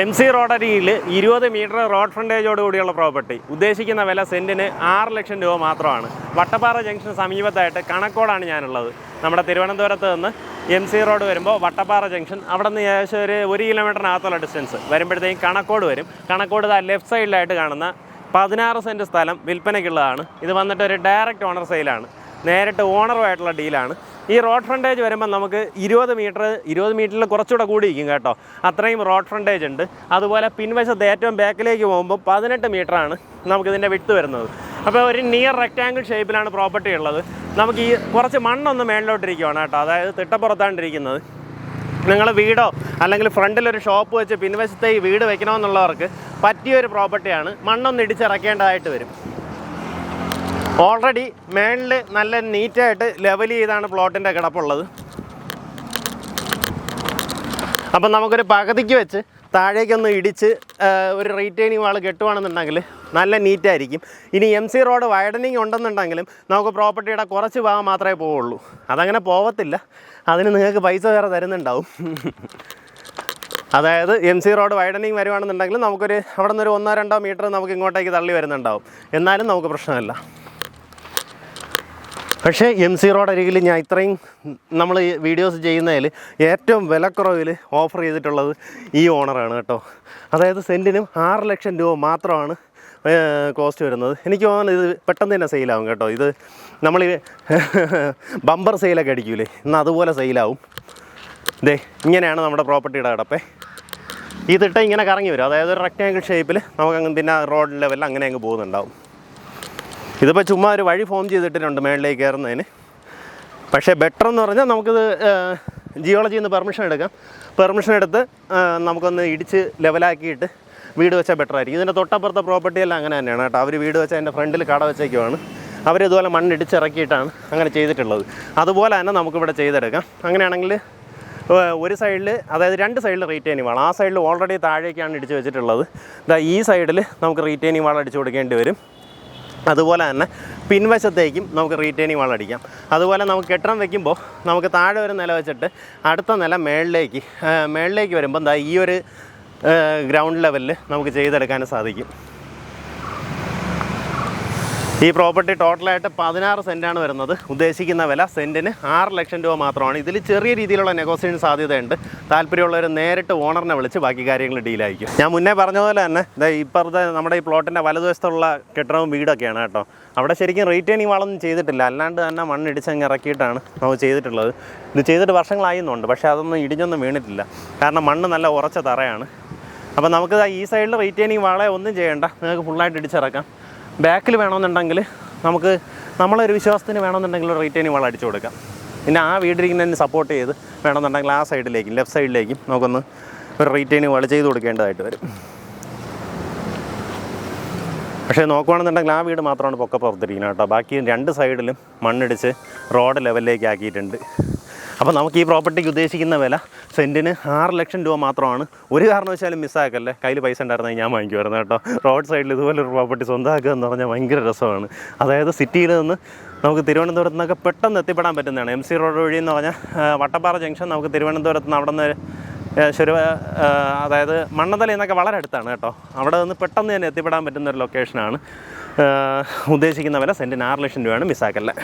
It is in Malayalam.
എം സി റോഡരിയിൽ ഇരുപത് മീറ്റർ റോഡ് ഫ്രണ്ടേജോട് കൂടിയുള്ള പ്രോപ്പർട്ടി. ഉദ്ദേശിക്കുന്ന വില സെന്റിന് ആറ് ലക്ഷം രൂപ മാത്രമാണ്. വട്ടപ്പാറ ജംഗ്ഷന് സമീപത്തായിട്ട് കണക്കോടാണ് ഞാനുള്ളത്. നമ്മുടെ തിരുവനന്തപുരത്ത് നിന്ന് എം സി റോഡ് വരുമ്പോൾ വട്ടപ്പാറ ജംഗ്ഷൻ അവിടെ നിന്ന് ഏകദേശം ഒരു ഒരു കിലോമീറ്ററിനകത്തുള്ള ഡിസ്റ്റൻസ്. വരുമ്പോഴത്തേക്കും കണക്കോട് വരും. കണക്കോട് ഇതാ ലെഫ്റ്റ് സൈഡിലായിട്ട് കാണുന്ന പതിനാറ് സെന്റ് സ്ഥലം വിൽപ്പനയ്ക്കുള്ളതാണ്. ഇത് വന്നിട്ട് ഒരു ഡയറക്റ്റ് ഓണർ സെയിലാണ്. നേരിട്ട് ഓണറുമായിട്ടുള്ള ഡീലാണ്. ഈ റോഡ് ഫ്രണ്ടേജ് വരുമ്പോൾ നമുക്ക് ഇരുപത് മീറ്റർ ഇരുപത് മീറ്ററിൽ കുറച്ചുകൂടെ കൂടിയിരിക്കും കേട്ടോ. അത്രയും റോഡ് ഫ്രണ്ടേജ് ഉണ്ട്. അതുപോലെ പിൻവശത്ത് ഏറ്റവും ബാക്കിലേക്ക് പോകുമ്പോൾ പതിനെട്ട് മീറ്ററാണ് നമുക്കിതിന്റെ വിട്ട് വരുന്നത്. അപ്പോൾ ഒരു നിയർ റെക്റ്റാങ്കിൾ ഷേപ്പിലാണ് പ്രോപ്പർട്ടി ഉള്ളത്. നമുക്ക് ഈ കുറച്ച് മണ്ണൊന്ന് മേളിലോട്ടിരിക്കുവാണ് കേട്ടോ. അതായത് തിട്ടപ്പുറത്താണ്ടിരിക്കുന്നത്. നിങ്ങൾ വീടോ അല്ലെങ്കിൽ ഫ്രണ്ടിലൊരു ഷോപ്പ് വെച്ച് പിൻവശത്തെ ഈ വീട് വെക്കണമെന്നുള്ളവർക്ക് പറ്റിയൊരു പ്രോപ്പർട്ടിയാണ് മണ്ണൊന്ന് ഇടിച്ചിറക്കേണ്ടതായിട്ട് വരും. ഓൾറെഡി മേളിൽ നല്ല നീറ്റായിട്ട് ലെവൽ ചെയ്താണ് പ്ലോട്ടിന്റെ കിടപ്പുള്ളത്. അപ്പം നമുക്കൊരു പകുതിക്ക് വെച്ച് താഴേക്കൊന്ന് ഇടിച്ച് ഒരു റീറ്റേണിങ് വാൾ കെട്ടുവാണെന്നുണ്ടെങ്കിൽ നല്ല നീറ്റായിരിക്കും. ഇനി എം സി റോഡ് വൈഡനിങ് ഉണ്ടെന്നുണ്ടെങ്കിലും നമുക്ക് പ്രോപ്പർട്ടിയുടെ കുറച്ച് ഭാഗം മാത്രമേ പോവുള്ളൂ. അതങ്ങനെ പോവത്തില്ല. അതിന് നിങ്ങൾക്ക് പൈസ വേറെ തരുന്നുണ്ടാവും. അതായത് എം സി റോഡ് വൈഡനിങ് വരുവാണെന്നുണ്ടെങ്കിൽ നമുക്കൊരു അവിടെ നിന്ന് ഒരു ഒന്നോ രണ്ടോ മീറ്റർ നമുക്ക് ഇങ്ങോട്ടേക്ക് തള്ളി വരുന്നുണ്ടാവും. എന്നാലും നമുക്ക് പ്രശ്നമില്ല. പക്ഷേ എം സി റോഡ് അരികിൽ ഞാൻ ഇത്രയും നമ്മൾ വീഡിയോസ് ചെയ്യുന്നതിൽ ഏറ്റവും വിലക്കുറവിൽ ഓഫർ ചെയ്തിട്ടുള്ളത് ഈ ഓണറാണ് കേട്ടോ. അതായത് സെന്റിനും ആറ് ലക്ഷം രൂപ മാത്രമാണ് കോസ്റ്റ് വരുന്നത്. എനിക്ക് തോന്നുന്നു ഇത് പെട്ടെന്ന് തന്നെ സെയിലാവും കേട്ടോ. ഇത് നമ്മൾ ബമ്പർ സെയിലൊക്കെ അടിക്കൂലേ? എന്നാൽ അതുപോലെ സെയിലാവും ദേ ഇങ്ങനെയാണ് നമ്മുടെ പ്രോപ്പർട്ടിയുടെ കിടപ്പേ ഇതിട്ട് തിട്ട ഇങ്ങനെ കറങ്ങി വരും. അതായത് ഒരു റെക്റ്റാങ്കിൾ ഷേപ്പിൽ നമുക്ക് അങ്ങ് പിന്നെ റോഡ് ലെവലിൽ അങ്ങനെ അങ്ങ് പോകുന്നുണ്ടാവും. ഇതിപ്പോൾ ചുമ്മാ ഒരു വഴി ഫോം ചെയ്തിട്ടുണ്ട് മേളിലേക്ക് കയറുന്നതിന്. പക്ഷേ ബെറ്റർ എന്ന് പറഞ്ഞാൽ നമുക്കിത് ജിയോളജിയിൽ നിന്ന് പെർമിഷൻ എടുക്കാം. പെർമിഷൻ എടുത്ത് നമുക്കൊന്ന് ഇടിച്ച് ലെവലാക്കിയിട്ട് വീട് വെച്ചാൽ ബെറ്റർ ആയിരിക്കും. ഇതിന്റെ തൊട്ടപ്പുറത്തെ പ്രോപ്പർട്ടി എല്ലാം അങ്ങനെ തന്നെയാണ് കേട്ടോ. അവർ വീട് വെച്ചാൽ അതിന്റെ ഫ്രണ്ടിൽ കട വെച്ചേക്കുവാണ്. അവരിതുപോലെ മണ്ണിടിച്ചിറക്കിയിട്ടാണ് അങ്ങനെ ചെയ്തിട്ടുള്ളത്. അതുപോലെ തന്നെ നമുക്കിവിടെ ചെയ്തെടുക്കാം. അങ്ങനെയാണെങ്കിൽ ഒരു സൈഡിൽ അതായത് രണ്ട് സൈഡിൽ റീറ്റെയിനിങ് വാൾ ആ സൈഡിൽ ഓൾറെഡി താഴേക്കാണ് ഇടിച്ച് വെച്ചിട്ടുള്ളത്. ഈ സൈഡിൽ നമുക്ക് റീറ്റെയിനിങ് വാൾ അടിച്ചു കൊടുക്കേണ്ടി വരും. അതുപോലെ തന്നെ പിൻവശത്തേക്കും നമുക്ക് റീറ്റെയിനിങ് വാൾ അടിക്കാം. അതുപോലെ നമുക്ക് കെട്ടിടം വെക്കുമ്പോൾ നമുക്ക് താഴെ ഒരു നില വെച്ചിട്ട് അടുത്ത നില മേളിലേക്ക് മേളിലേക്ക് വരുമ്പോൾ എന്താ ഈ ഒരു ഗ്രൗണ്ട് ലെവലിൽ നമുക്ക് ചെയ്തെടുക്കാനും സാധിക്കും. ഈ പ്രോപ്പർട്ടി ടോട്ടലായിട്ട് പതിനാറ് സെന്റാണ് വരുന്നത്. ഉദ്ദേശിക്കുന്ന വില സെന്റിന് ആറ് ലക്ഷം രൂപ മാത്രമാണ്. ഇതിൽ ചെറിയ രീതിയിലുള്ള നെഗോസിയേഷൻ സാധ്യതയുണ്ട്. താല്പര്യമുള്ളവർ നേരിട്ട് ഓണറിനെ വിളിച്ച് ബാക്കി കാര്യങ്ങൾ ഡീലായിരിക്കും ഞാൻ മുന്നേ പറഞ്ഞതുപോലെ പോലെ തന്നെ ഇതാ ഇപ്പുറത്തെ നമ്മുടെ ഈ പ്ലോട്ടിന്റെ വലതുവശത്തുള്ള കെട്ടിടവും വീടൊക്കെയാണ് കേട്ടോ. അവിടെ ശരിക്കും റീറ്റേണിംഗ് വളൊന്നും ചെയ്തിട്ടില്ല. അല്ലാണ്ട് തന്നെ മണ്ണിടിച്ചങ്ങ് ഇറക്കിയിട്ടാണ് നമുക്ക് ചെയ്തിട്ടുള്ളത്. ഇത് ചെയ്തിട്ട് വർഷങ്ങളായിരുന്നുണ്ട് പക്ഷേ അതൊന്നും ഇടിഞ്ഞൊന്നും വീണിട്ടില്ല. കാരണം മണ്ണ് നല്ല ഉറച്ച തറയാണ്. അപ്പോൾ നമുക്ക് ഈ സൈഡിൽ റീറ്റേണിംഗ് വളയൊന്നും ഒന്നും ചെയ്യേണ്ട. നിങ്ങൾക്ക് ഫുള്ളായിട്ട് ഇടിച്ചിറക്കാം. ബാക്കിൽ വേണമെന്നുണ്ടെങ്കിൽ നമുക്ക് നമ്മളൊരു വിശ്വാസത്തിന് വേണമെന്നുണ്ടെങ്കിൽ ഒരു റീറ്റെയിനിങ് വാൾ അടിച്ചു കൊടുക്കാം. പിന്നെ ആ വീടിരിക്കുന്നതിന് സപ്പോർട്ട് ചെയ്ത് വേണമെന്നുണ്ടെങ്കിൽ ആ സൈഡിലേക്കും ലെഫ്റ്റ് സൈഡിലേക്കും നമുക്കൊന്ന് ഒരു റീറ്റെയിനിങ് വള ചെയ്ത് കൊടുക്കേണ്ടതായിട്ട് വരും. പക്ഷേ നോക്കുകയാണെന്നുണ്ടെങ്കിൽ ആ വീട് മാത്രമാണ് പൊക്കെ പുറത്തിരിക്കുന്നത് കേട്ടോ. ബാക്കി രണ്ട് സൈഡിലും മണ്ണിടിച്ച് റോഡ് ലെവലിലേക്ക് ആക്കിയിട്ടുണ്ട്. അപ്പോൾ നമുക്ക് ഈ പ്രോപ്പർട്ടിക്ക് ഉദ്ദേശിക്കുന്ന വില സെന്റിന് ആറ് ലക്ഷം രൂപ മാത്രമാണ്. ഒരു കാരണവശാലും മിസ്സാക്കല്ലേ? കയ്യിൽ പൈസ ഉണ്ടായിരുന്നെങ്കിൽ ഞാൻ വാങ്ങിക്കുമായിരുന്നു കേട്ടോ. റോഡ് സൈഡിൽ ഇതുപോലൊരു പ്രോപ്പർട്ടി സ്വന്തമാക്കുക എന്ന് പറഞ്ഞാൽ ഭയങ്കര രസമാണ്. അതായത് സിറ്റിയിൽ നിന്ന് നമുക്ക് തിരുവനന്തപുരത്ത് നിന്നൊക്കെ പെട്ടെന്ന് എത്തിപ്പെടാൻ പറ്റുന്നതാണ്. എം സി റോഡ് വഴി എന്ന് പറഞ്ഞാൽ വട്ടപ്പാറ ജംഗ്ഷൻ നമുക്ക് തിരുവനന്തപുരത്ത് നിന്ന് അവിടെ നിന്ന് ശരി അതായത് മണ്ണതല എന്നൊക്കെ വളരെ അടുത്താണ് കേട്ടോ. അവിടെ നിന്ന് പെട്ടെന്ന് തന്നെ എത്തിപ്പെടാൻ പറ്റുന്ന ഒരു ലൊക്കേഷനാണ് ഉദ്ദേശിക്കുന്ന വില സെന്റിന് ആറ് ലക്ഷം രൂപയാണ് മിസ്സാക്കല്ലേ.